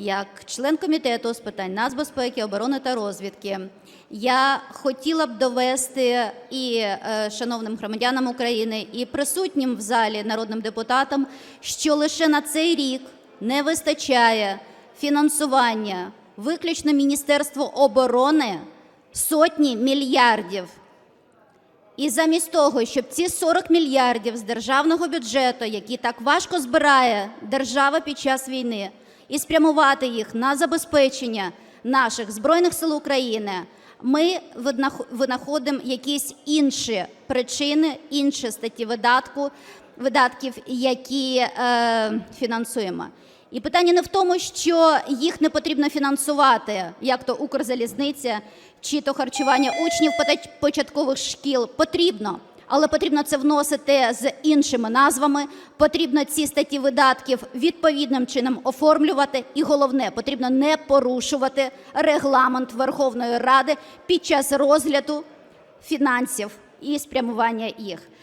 як член комітету з питань нацбезпеки, оборони та розвідки, я хотіла б довести і е, шановним громадянам України, і присутнім в залі народним депутатам, що лише на цей рік не вистачає фінансування виключно Міністерству оборони сотні мільярдів. І замість того, щоб ці 40 мільярдів з державного бюджету, які так важко збирає держава під час війни, і спрямувати їх на забезпечення наших збройних сил України, ми винаходимо якісь інші причини, інші статті видатку, видатків, які е, фінансуємо. І питання не в тому, що їх не потрібно фінансувати, як то Укрзалізниця чи то харчування учнів початкових шкіл. Потрібно, але потрібно це вносити з іншими назвами. Потрібно ці статті видатків відповідним чином оформлювати. І головне, потрібно не порушувати регламент Верховної Ради під час розгляду фінансів і спрямування їх.